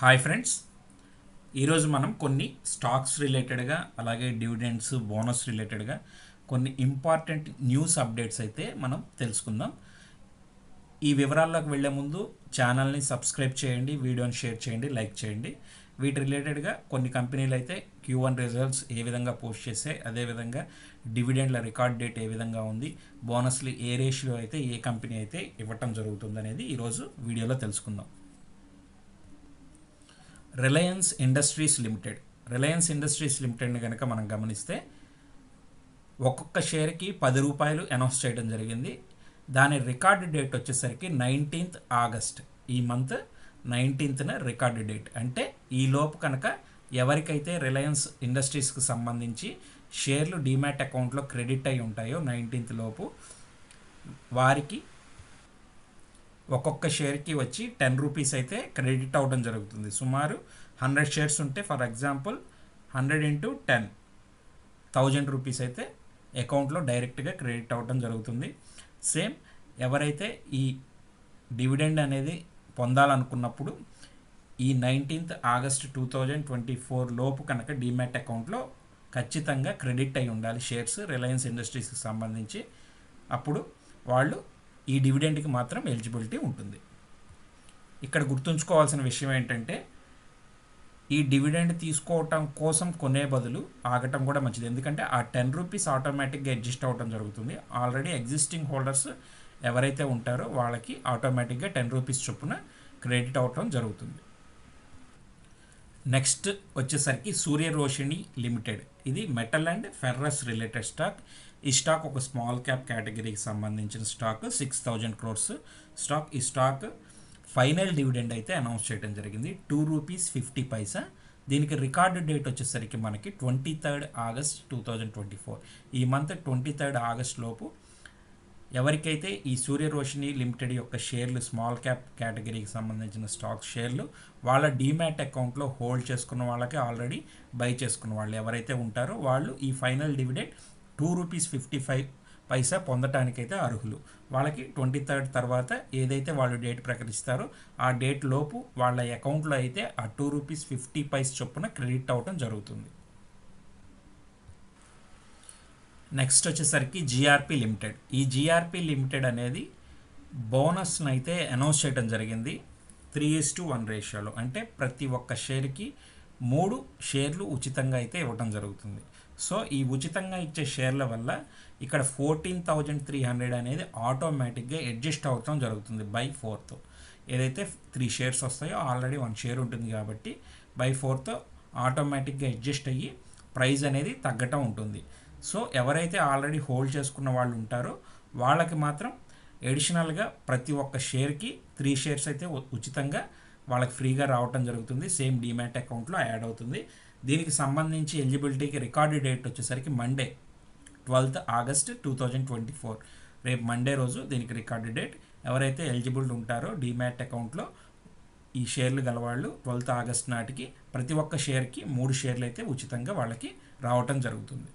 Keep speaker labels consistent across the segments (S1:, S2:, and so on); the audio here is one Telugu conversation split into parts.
S1: Hi friends. ఈరోజు మనం కొన్ని స్టాక్స్ రిలేటెడ్గా అలాగే డివిడెండ్స్ బోనస్ రిలేటెడ్గా కొన్ని ఇంపార్టెంట్ న్యూస్ అప్డేట్స్ అయితే మనం తెలుసుకుందాం. ఈ వివరాల్లోకి వెళ్ళే ముందు ఛానల్ని సబ్స్క్రైబ్ చేయండి వీడియోని షేర్ చేయండి లైక్ చేయండి. వీటి రిలేటెడ్గా కొన్ని కంపెనీలు అయితే క్యూ వన్ రిజల్ట్స్ ఏ విధంగా పోస్ట్ చేసాయి అదేవిధంగా డివిడెండ్ల రికార్డ్ డేట్ ఏ విధంగా ఉంది బోనస్లు ఏ రేషియో అయితే ఏ కంపెనీ అయితే ఇవ్వటం జరుగుతుంది అనేది ఈరోజు వీడియోలో తెలుసుకుందాం. Reliance Industries Limited Reliance Industries లిమిటెడ్ని కనుక మనం గమనిస్తే ఒక్కొక్క షేర్కి పది రూపాయలు అనౌన్స్ చేయడం జరిగింది. దాని రికార్డ్ డేట్ వచ్చేసరికి నైన్టీన్త్ ఆగస్ట్. ఈ మంత్ నైన్టీన్త్న రికార్డ్ డేట్. అంటే ఈ లోపు కనుక ఎవరికైతే రిలయన్స్ ఇండస్ట్రీస్కి సంబంధించి షేర్లు డీమ్యాట్ అకౌంట్లో క్రెడిట్ అయి ఉంటాయో నైన్టీన్త్ లోపు వారికి ఒక్కొక్క షేర్కి వచ్చి టెన్ రూపీస్ అయితే క్రెడిట్ అవ్వడం జరుగుతుంది. సుమారు హండ్రెడ్ షేర్స్ ఉంటే for example hundred into ten thousand rupees అయితే అకౌంట్లో డైరెక్ట్గా క్రెడిట్ అవ్వడం జరుగుతుంది. సేమ్ ఎవరైతే ఈ డివిడెండ్ అనేది పొందాలనుకున్నప్పుడు ఈ nineteenth August two thousand twenty four లోపు కనుక డిమ్యాట్ అకౌంట్లో ఖచ్చితంగా క్రెడిట్ అయి ఉండాలి షేర్స్ రిలయన్స్ ఇండస్ట్రీస్కి సంబంధించి. అప్పుడు వాళ్ళు ఈ డివిడెండ్కి మాత్రం ఎలిజిబిలిటీ ఉంటుంది. ఇక్కడ గుర్తుంచుకోవాల్సిన విషయం ఏంటంటే ఈ డివిడెండ్ తీసుకోవటం కోసం కొనే బదులు ఆగటం కూడా మంచిది. ఎందుకంటే ఆ టెన్ రూపీస్ ఆటోమేటిక్గా అడ్జస్ట్ అవ్వటం జరుగుతుంది. ఆల్రెడీ ఎగ్జిస్టింగ్ హోల్డర్స్ ఎవరైతే ఉంటారో వాళ్ళకి ఆటోమేటిక్గా టెన్ రూపీస్ చొప్పున క్రెడిట్ అవ్వటం జరుగుతుంది. నెక్స్ట్ వచ్చేసరికి సూర్య రోషిణి లిమిటెడ్. ఇది metal and ferrous related stock. ఈ స్టాక్ ఒక స్మాల్ క్యాప్ కేటగిరీకి సంబంధించిన stock. Six thousand crores stock. ఈ స్టాక్ ఫైనల్ డివిడెండ్ అయితే అనౌన్స్ చేయడం జరిగింది. Two rupees fifty paisa. దీనికి రికార్డు డేట్ వచ్చేసరికి మనకి twenty third August two thousand twenty four. ఈ మంత్ ట్వంటీ థర్డ్ ఆగస్ట్ లోపు ఎవరికైతే ఈ సూర్య రోషిని లిమిటెడ్ యొక్క షేర్లు స్మాల్ క్యాప్ కేటగిరీకి సంబంధించిన స్టాక్ షేర్లు వాళ్ళ డీమ్యాట్ అకౌంట్లో హోల్డ్ చేసుకున్న వాళ్ళకి ఆల్రెడీ బై చేసుకున్న వాళ్ళు ఎవరైతే ఉంటారో వాళ్ళు ఈ final dividend two rupees fifty five paisa పొందటానికైతే అర్హులు. వాళ్ళకి ట్వంటీ థర్డ్ తర్వాత ఏదైతే వాళ్ళు డేట్ ప్రకటిస్తారో ఆ డేట్ లోపు వాళ్ళ అకౌంట్లో అయితే ఆ టూ రూపీస్ ఫిఫ్టీ పైస్ చొప్పున క్రెడిట్ అవ్వటం జరుగుతుంది. నెక్స్ట్ వచ్చేసరికి జిఆర్పి లిమిటెడ్ ఈ జిఆర్పి లిమిటెడ్ అనేది బోనస్ని అయితే అనౌన్స్ చేయడం జరిగింది. త్రీ ఇస్ టు వన్ రేషియోలో అంటే ప్రతి ఒక్క షేర్కి మూడు షేర్లు ఉచితంగా అయితే ఇవ్వటం జరుగుతుంది. సో ఈ ఉచితంగా ఇచ్చే షేర్ల వల్ల ఇక్కడ ఫోర్టీన్ థౌజండ్ త్రీ హండ్రెడ్ అనేది ఆటోమేటిక్గా అడ్జస్ట్ అవటం జరుగుతుంది బై ఫోర్త్. ఏదైతే త్రీ షేర్స్ వస్తాయో ఆల్రెడీ వన్ షేర్ ఉంటుంది కాబట్టి బై ఫోర్త్ ఆటోమేటిక్గా అడ్జస్ట్ అయ్యి ప్రైస్ అనేది తగ్గటం ఉంటుంది. సో ఎవరైతే ఆల్రెడీ హోల్డ్ చేసుకున్న వాళ్ళు ఉంటారో వాళ్ళకి మాత్రం ఎడిషనల్గా ప్రతి ఒక్క షేర్కి త్రీ షేర్స్ అయితే ఉచితంగా వాళ్ళకి ఫ్రీగా రావటం జరుగుతుంది. సేమ్ డిమ్యాట్ అకౌంట్లో యాడ్ అవుతుంది. దీనికి సంబంధించి ఎలిజిబిలిటీకి రికార్డు డేట్ వచ్చేసరికి Monday twelfth August two thousand twenty four రేపు మండే రోజు దీనికి రికార్డు డేట్. ఎవరైతే ఎలిజిబుల్ ఉంటారో డీమ్యాట్ అకౌంట్లో ఈ షేర్లు గలవాళ్ళు ట్వెల్త్ ఆగస్ట్ నాటికి ప్రతి ఒక్క షేర్కి మూడు షేర్లు అయితే ఉచితంగా వాళ్ళకి రావటం జరుగుతుంది.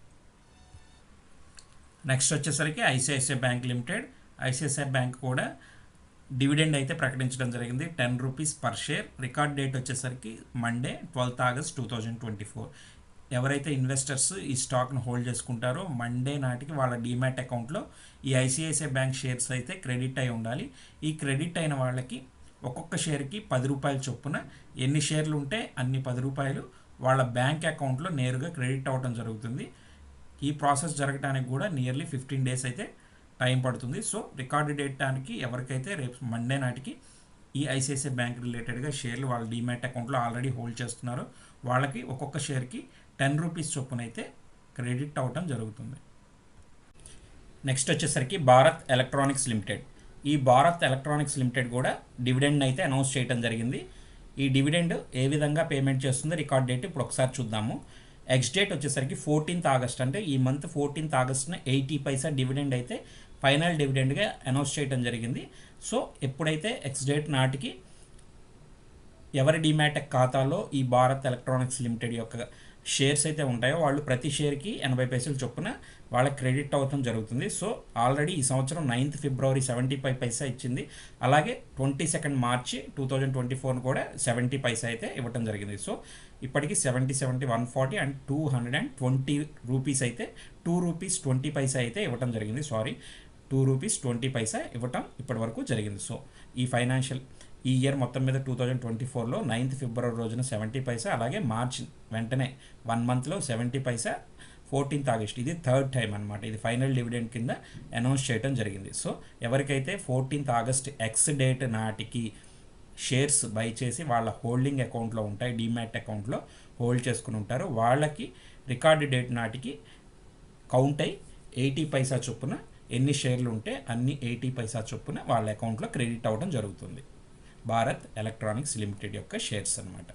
S1: నెక్స్ట్ వచ్చేసరికి ICICI bank limited. ICICI bank కూడా డివిడెండ్ అయితే ప్రకటించడం జరిగింది. Ten rupees per share. Record date వచ్చేసరికి Monday twelfth August two thousand twenty four. ఎవరైతే ఇన్వెస్టర్స్ ఈ స్టాక్ను హోల్డ్ చేసుకుంటారో మండే నాటికి వాళ్ళ డీమ్యాట్ అకౌంట్లో ఈ ఐసిఐసిఐ బ్యాంక్ షేర్స్ అయితే క్రెడిట్ అయి ఉండాలి. ఈ క్రెడిట్ అయిన వాళ్ళకి ఒక్కొక్క షేర్కి పది రూపాయల చొప్పున ఎన్ని షేర్లు ఉంటే అన్ని పది రూపాయలు వాళ్ళ బ్యాంక్ అకౌంట్లో నేరుగా క్రెడిట్ అవ్వడం జరుగుతుంది. ఈ ప్రాసెస్ జరగడానికి కూడా నియర్లీ ఫిఫ్టీన్ డేస్ అయితే టైం పడుతుంది. సో రికార్డు డేటానికి ఎవరికైతే రేపు మండే నాటికి ఈ ఐసిఐసిఐ బ్యాంక్ రిలేటెడ్గా షేర్లు వాళ్ళ డీమ్యాట్ అకౌంట్లో ఆల్రెడీ హోల్డ్ చేస్తున్నారో. వాళ్ళకి ఒక్కొక్క షేర్కి టెన్ రూపీస్ చొప్పున అయితే క్రెడిట్ అవ్వటం జరుగుతుంది. నెక్స్ట్ వచ్చేసరికి భారత్ ఎలక్ట్రానిక్స్ లిమిటెడ్. ఈ భారత్ ఎలక్ట్రానిక్స్ లిమిటెడ్ కూడా డివిడెండ్ అయితే అనౌన్స్ చేయడం జరిగింది. ఈ డివిడెండ్ ఏ విధంగా పేమెంట్ చేస్తుందో రికార్డ్ డేట్ ఇప్పుడు ఒకసారి చూద్దాము. ఎక్స్ డేట్ వచ్చేసరికి ఫోర్టీన్త్ ఆగస్ట్. అంటే ఈ మంత్ ఫోర్టీన్త్ ఆగస్ట్న ఎయిటీ పైసా డివిడెండ్ అయితే ఫైనల్ డివిడెండ్గా అనౌన్స్ చేయడం జరిగింది. సో ఎప్పుడైతే ఎక్స్ డేట్ నాటికి ఎవరి డిమాటెక్ ఖాతాలో ఈ భారత్ ఎలక్ట్రానిక్స్ లిమిటెడ్ యొక్క షేర్స్ అయితే ఉంటాయో వాళ్ళు ప్రతి షేర్కి ఎనభై పైసలు చొప్పున వాళ్ళకి క్రెడిట్ అవ్వటం జరుగుతుంది. సో ఆల్రెడీ ఈ సంవత్సరం ninth February seventy five paisa ఇచ్చింది. అలాగే twenty second March two thousand twenty four కూడా సెవెంటీ పైసా అయితే ఇవ్వటం జరిగింది. సో ఇప్పటికి seventy seventy one forty and two hundred and twenty rupees అయితే టూ రూపీస్ ట్వంటీ పైసా అయితే ఇవ్వటం జరిగింది. Sorry. Two rupees twenty paisa ఇవ్వటం ఇప్పటి వరకు జరిగింది. సో ఈ ఫైనాన్షియల్ ఈ ఇయర్ మొత్తం మీద టూ థౌజండ్ ట్వంటీ ఫోర్లో నైన్త్ ఫిబ్రవరి రోజున సెవెంటీ పైసా అలాగే మార్చ్ వెంటనే వన్ మంత్లో సెవెంటీ పైసా ఫోర్టీన్త్ ఆగస్ట్ ఇది థర్డ్ టైం అనమాట ఇది ఫైనల్ డివిడెండ్ కింద అనౌన్స్ చేయడం జరిగింది. సో ఎవరికైతే ఫోర్టీన్త్ ఆగస్ట్ ఎక్స్ డేట్ నాటికి షేర్స్ బై చేసి వాళ్ళ హోల్డింగ్ అకౌంట్లో ఉంటాయి డిమ్యాట్ అకౌంట్లో హోల్డ్ చేసుకుని ఉంటారు వాళ్ళకి రికార్డు డేట్ నాటికి కౌంట్ అయి ఎయిటీ పైసా చొప్పున ఎన్ని షేర్లు ఉంటే అన్ని ఎయిటీ పైసా చొప్పున వాళ్ళ అకౌంట్లో క్రెడిట్ అవ్వడం జరుగుతుంది. భారత్ ఎలక్ట్రానిక్స్ లిమిటెడ్ యొక్క షేర్స్ అనమాట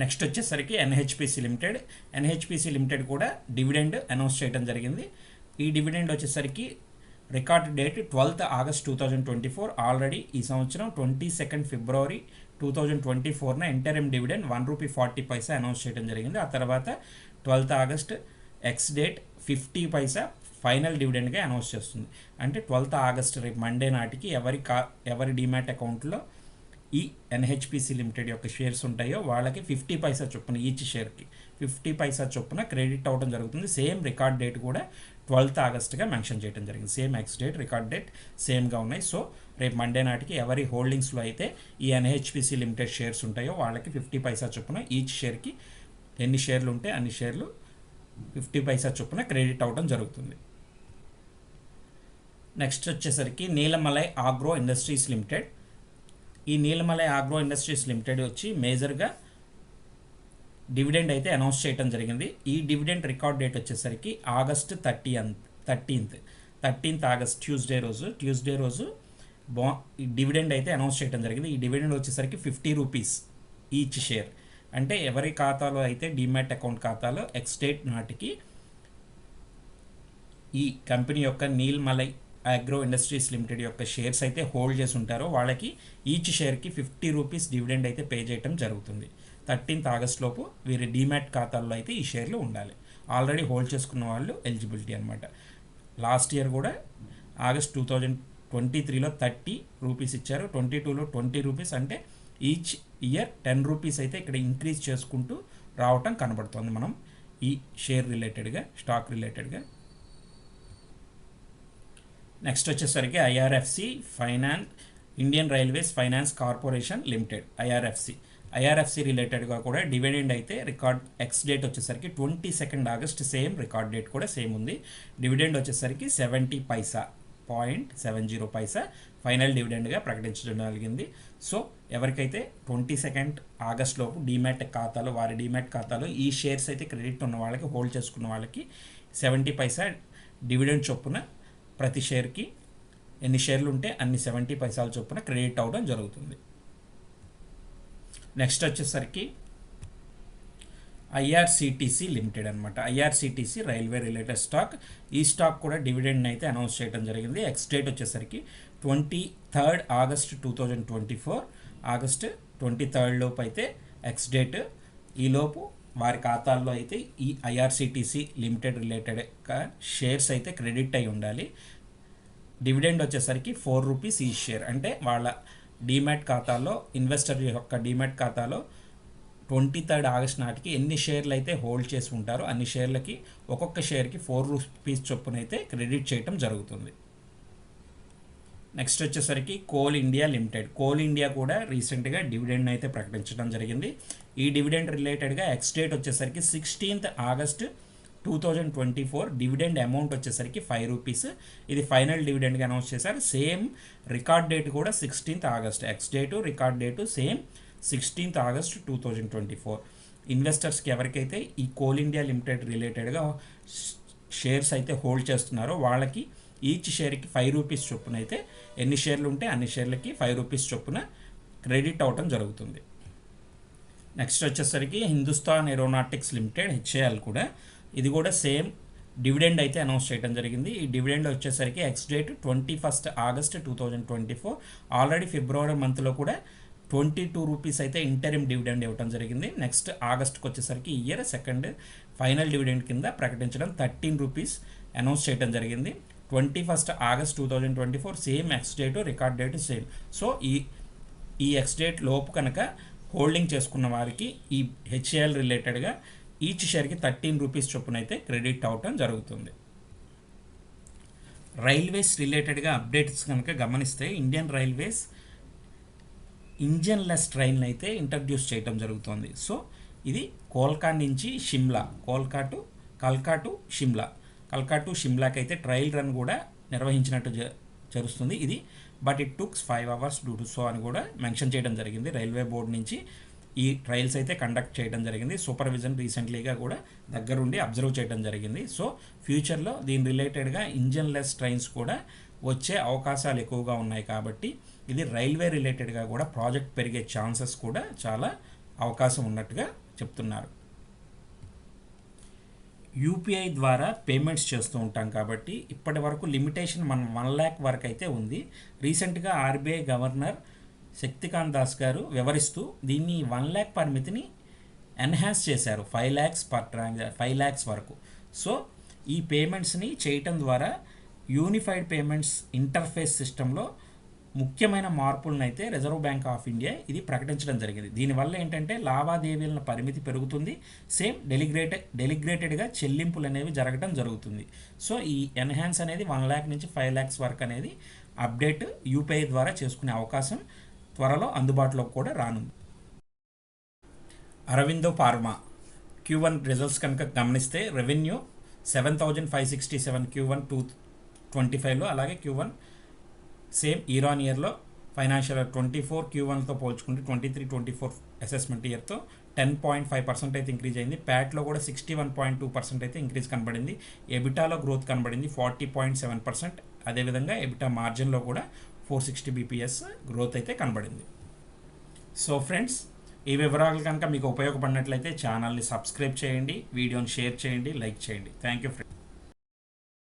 S1: నెక్స్ట్ వచ్చేసరికి ఎన్హెచ్పిసి లిమిటెడ్. ఎన్హెచ్పిసి లిమిటెడ్ కూడా డివిడెండ్ అనౌన్స్ చేయడం జరిగింది. ఈ డివిడెండ్ వచ్చేసరికి record date twelfth August two thousand twenty four. Already ఈ సంవత్సరం twenty second February two thousand twenty ఫోర్న interim dividend one rupee forty paisa announce చేయడం జరిగింది. ఆ తర్వాత twelfth August ex date fifty paisa final డివిడెండ్గా announce చేస్తుంది. అంటే ట్వెల్త్ ఆగస్ట్ రేపు మండే నాటికి ఎవరి కా ఎవరి డిమాట్ అకౌంట్లో ఈ ఎన్హెచ్పిసి లిమిటెడ్ యొక్క షేర్స్ ఉంటాయో వాళ్ళకి ఫిఫ్టీ పైసా చొప్పున ఈచ్ షేర్కి ఫిఫ్టీ పైసా చొప్పున క్రెడిట్ అవ్వడం జరుగుతుంది. సేమ్ రికార్డ్ డేట్ కూడా ట్వెల్త్ ఆగస్ట్గా మెన్షన్ చేయడం జరిగింది. Same ex date record date సేమ్గా ఉన్నాయి. సో రేపు మండే నాటికి ఎవరి హోల్డింగ్స్లో అయితే ఈ ఎన్హెచ్పిసి లిమిటెడ్ షేర్స్ ఉంటాయో వాళ్ళకి ఫిఫ్టీ పైసా చొప్పున ఈచ్ షేర్కి ఎన్ని షేర్లు ఉంటే అన్ని షేర్లు ఫిఫ్టీ పైసా చొప్పున క్రెడిట్ అవ్వడం జరుగుతుంది. నెక్స్ట్ వచ్చేసరికి నీలమలై ఆగ్రో ఇండస్ట్రీస్ లిమిటెడ్. ఈ నీలమలై ఆగ్రో ఇండస్ట్రీస్ లిమిటెడ్ వచ్చి మేజర్గా డివిడెండ్ అయితే అనౌన్స్ చేయడం జరిగింది. ఈ డివిడెండ్ రికార్డ్ డేట్ వచ్చేసరికి August thirty thirteenth. Thirteenth August Tuesday రోజు ట్యూస్డే రోజు బా ఈ డివిడెండ్ అయితే అనౌన్స్ చేయడం జరిగింది. ఈ డివిడెండ్ వచ్చేసరికి ఫిఫ్టీ రూపీస్ ఈచ్ షేర్. అంటే ఎవరి ఖాతాలో అయితే డిమాట్ అకౌంట్ ఖాతాలో ఎక్స్ డేట్ నాటికి ఈ కంపెనీ యొక్క నీల్మలై అగ్రో ఇండస్ట్రీస్ లిమిటెడ్ యొక్క షేర్స్ అయితే హోల్డ్ చేసి ఉంటారో వాళ్ళకి ఈచ్ షేర్కి ఫిఫ్టీ రూపీస్ డివిడెండ్ అయితే పే చేయడం జరుగుతుంది. థర్టీన్త్ ఆగస్ట్ లోపు వీరి డీమ్యాట్ ఖాతాల్లో అయితే ఈ షేర్లు ఉండాలి. ఆల్రెడీ హోల్డ్ చేసుకున్న వాళ్ళు ఎలిజిబిలిటీ అనమాట లాస్ట్ ఇయర్ కూడా ఆగస్ట్ టూ థౌజండ్ ట్వంటీ త్రీలో థర్టీ రూపీస్ ఇచ్చారు. ట్వంటీ టూలో ట్వంటీ రూపీస్ అంటే ఈచ్ ఇయర్ టెన్ రూపీస్ అయితే ఇక్కడ ఇంక్రీజ్ చేసుకుంటూ రావటం కనబడుతుంది మనం. ఈ షేర్ రిలేటెడ్గా స్టాక్ రిలేటెడ్గా. నెక్స్ట్ వచ్చేసరికి IRFC finance Indian railways finance corporation limited IRFC. IRFC రిలేటెడ్గా కూడా డివిడెండ్ అయితే రికార్డ్ ఎక్స్ డేట్ వచ్చేసరికి twenty second August same record date కూడా సేమ్ ఉంది. డివిడెండ్ వచ్చేసరికి seventy paisa. Point seven zero paisa final డివిడెండ్గా ప్రకటించడం జరిగింది. సో ఎవరికైతే ట్వంటీ సెకండ్ ఆగస్ట్ లోపు ఖాతాలో వారి డీమ్యాట్ ఖాతాలో ఈ షేర్స్ అయితే క్రెడిట్ ఉన్న వాళ్ళకి హోల్డ్ చేసుకున్న వాళ్ళకి సెవెంటీ పైసా డివిడెండ్ చొప్పున ప్రతి షేర్కి ఎన్ని షేర్లు ఉంటే అన్ని సెవెంటీ పైసాల చొప్పున క్రెడిట్ అవ్వడం జరుగుతుంది. నెక్స్ట్ వచ్చేసరికి ఐఆర్సిటీసీ లిమిటెడ్ అనమాట ఐఆర్సిటీసీ రైల్వే రిలేటెడ్ స్టాక్. ఈ స్టాక్ కూడా డివిడెండ్ అయితే అనౌన్స్ చేయడం జరిగింది. ఎక్స్ డేట్ వచ్చేసరికి twenty third August two thousand twenty four. August twenty third లోపు అయితే ఎక్స్ డేట్ ఈలోపు వారి ఖాతాల్లో అయితే ఈ ఐఆర్సిటీసీ లిమిటెడ్ రిలేటెడ్ షేర్స్ అయితే క్రెడిట్ అయి ఉండాలి. డివిడెండ్ వచ్చేసరికి ఫోర్ రూపీస్ ఈ షేర్. అంటే వాళ్ళ డీమ్యాట్ ఖాతాలో ఇన్వెస్టర్ యొక్క డీమ్యాట్ ఖాతాలో ట్వంటీ థర్డ్ ఆగస్ట్ నాటికి ఎన్ని షేర్లు అయితే హోల్డ్ చేసి ఉంటారో అన్ని షేర్లకి ఒక్కొక్క షేర్కి ఫోర్ రూపీస్ చొప్పున అయితే క్రెడిట్ చేయటం జరుగుతుంది. నెక్స్ట్ వచ్చేసరికి coal India limited. Coal India కూడా రీసెంట్గా డివిడెండ్ అయితే ప్రకటించడం జరిగింది. ఈ డివిడెండ్ రిలేటెడ్గా ఎక్స్ డేట్ వచ్చేసరికి sixteenth August two thousand twenty four dividend amount వచ్చేసరికి ఫైవ్ రూపీస్. ఇది ఫైనల్ డివిడెండ్గా అనౌన్స్ చేశారు. సేమ్ రికార్డ్ డేట్ కూడా sixteenth August. Ex date record date same sixteenth August two thousand twenty four. ఇన్వెస్టర్స్కి ఎవరికైతే ఈ కోల్ ఇండియా లిమిటెడ్ రిలేటెడ్గా షేర్స్ అయితే హోల్డ్ చేస్తున్నారో వాళ్ళకి ఈచ్ షేర్కి ఫైవ్ రూపీస్ చొప్పున అయితే ఎన్ని షేర్లు ఉంటే అన్ని షేర్లకి ఫైవ్ రూపీస్ చొప్పున క్రెడిట్ అవటం జరుగుతుంది. నెక్స్ట్ వచ్చేసరికి హిందుస్థాన్ ఏరోనాటిక్స్ లిమిటెడ్ హెచ్ఏఎల్ కూడా. ఇది కూడా సేమ్ డివిడెండ్ అయితే అనౌన్స్ చేయడం జరిగింది. ఈ డివిడెండ్ వచ్చేసరికి ex date twenty first August two thousand twenty four. Already ఫిబ్రవరి మంత్లో కూడా ట్వంటీ టూ రూపీస్ అయితే ఇంటరిమ్ డివిడెండ్ ఇవ్వడం జరిగింది. నెక్స్ట్ ఆగస్ట్కి వచ్చేసరికి ఇయర్ సెకండ్ ఫైనల్ డివిడెండ్ కింద ప్రకటించడం థర్టీన్ రూపీస్ అనౌన్స్ చేయడం జరిగింది. Twenty first August two thousand twenty four same ex date record date same. So ఈ ఈ ఎక్స్ డేట్ లోపు కనుక హోల్డింగ్ చేసుకున్న వారికి ఈ హెచ్ఏఎల్ రిలేటెడ్గా ఈచ్ షేర్కి థర్టీన్ రూపీస్ చొప్పున అయితే క్రెడిట్ అవటం జరుగుతుంది. రైల్వేస్ రిలేటెడ్గా అప్డేట్స్ కనుక గమనిస్తే ఇండియన్ రైల్వేస్ ఇంజన్లెస్ ట్రైన్ అయితే ఇంట్రడ్యూస్ చేయడం జరుగుతుంది. సో ఇది కోల్కా నుంచి Shimla కోల్కా to కల్కా to Shimla. కల్కా to షిమ్లాకి అయితే ట్రయల్ రన్ కూడా నిర్వహించినట్టు జ జరుగుతుంది ఇది. But it టుక్స్ five hours due to so అని కూడా మెన్షన్ చేయడం జరిగింది. రైల్వే బోర్డు నుంచి ఈ ట్రయల్స్ అయితే కండక్ట్ చేయడం జరిగింది. సూపర్విజన్ రీసెంట్లీగా కూడా దగ్గరుండి అబ్జర్వ్ చేయడం జరిగింది. సో ఫ్యూచర్లో దీని రిలేటెడ్గా ఇంజన్లెస్ ట్రైన్స్ కూడా వచ్చే అవకాశాలు ఎక్కువగా ఉన్నాయి కాబట్టి ఇది రైల్వే రిలేటెడ్గా కూడా ప్రాజెక్ట్ పెరిగే ఛాన్సెస్ కూడా చాలా అవకాశం ఉన్నట్టుగా చెప్తున్నారు. యూపీఐ ద్వారా పేమెంట్స్ చేస్తూ ఉంటాం కాబట్టి ఇప్పటి వరకు లిమిటేషన్ మన వన్ ల్యాక్ వరకు అయితే ఉంది. రీసెంట్గా ఆర్బీఐ గవర్నర్ శక్తికాంత్ దాస్ గారు వివరిస్తూ దీన్ని వన్ ల్యాక్ పరిమితిని ఎన్హాన్స్ చేశారు. ఫైవ్ ల్యాక్స్ పర్ ట్రాన్జా ఫైవ్ ల్యాక్స్ వరకు. సో ఈ పేమెంట్స్ని చేయటం ద్వారా యూనిఫైడ్ పేమెంట్స్ ఇంటర్ఫేస్ సిస్టంలో ముఖ్యమైన మార్పులను అయితే రిజర్వ్ బ్యాంక్ ఆఫ్ ఇండియా ఇది ప్రకటించడం జరిగింది. దీనివల్ల ఏంటంటే లావాదేవీల పరిమితి పెరుగుతుంది. సేమ్ డెలిగ్రేటెడ్ డెలిగ్రేటెడ్గా చెల్లింపులు అనేవి జరగడం జరుగుతుంది. సో ఈ ఎన్హాన్స్ అనేది వన్ ల్యాక్ నుంచి ఫైవ్ ల్యాక్స్ వరకు అనేది అప్డేట్ యూపీఐ ద్వారా చేసుకునే అవకాశం త్వరలో అందుబాటులోకి కూడా రానుంది. Aurobindo pharma Q one results కనుక గమనిస్తే revenue seven thousand five sixty seven Q one two twenty ఫైవ్లో అలాగే Q one same year on ఇయర్లో ఫైనాన్షియల్ ట్వంటీ ఫోర్ క్యూ వన్తో పోల్చుకుంటే twenty three twenty four assessment ఇయర్తో ten point five percent అయితే ఇంక్రీజ్ అయింది. ప్యాట్లో కూడా sixty one point two percent అయితే ఇంక్రీజ్ కనబడింది. ఎబిటాలో గ్రోత్ కనబడింది ఫార్టీ పాయింట్ సెవెన్ పర్సెంట్. అదేవిధంగా ఎబిటా మార్జిన్లో కూడా ఫోర్ సిక్స్టీ బీపీఎస్ గ్రోత్ అయితే కనబడింది. సో ఫ్రెండ్స్ ఈ వివరాలు కనుక మీకు ఉపయోగపడినట్లయితే ఛానల్ని సబ్స్క్రైబ్ చేయండి వీడియోని షేర్ చేయండి లైక్ చేయండి. Thank you friends.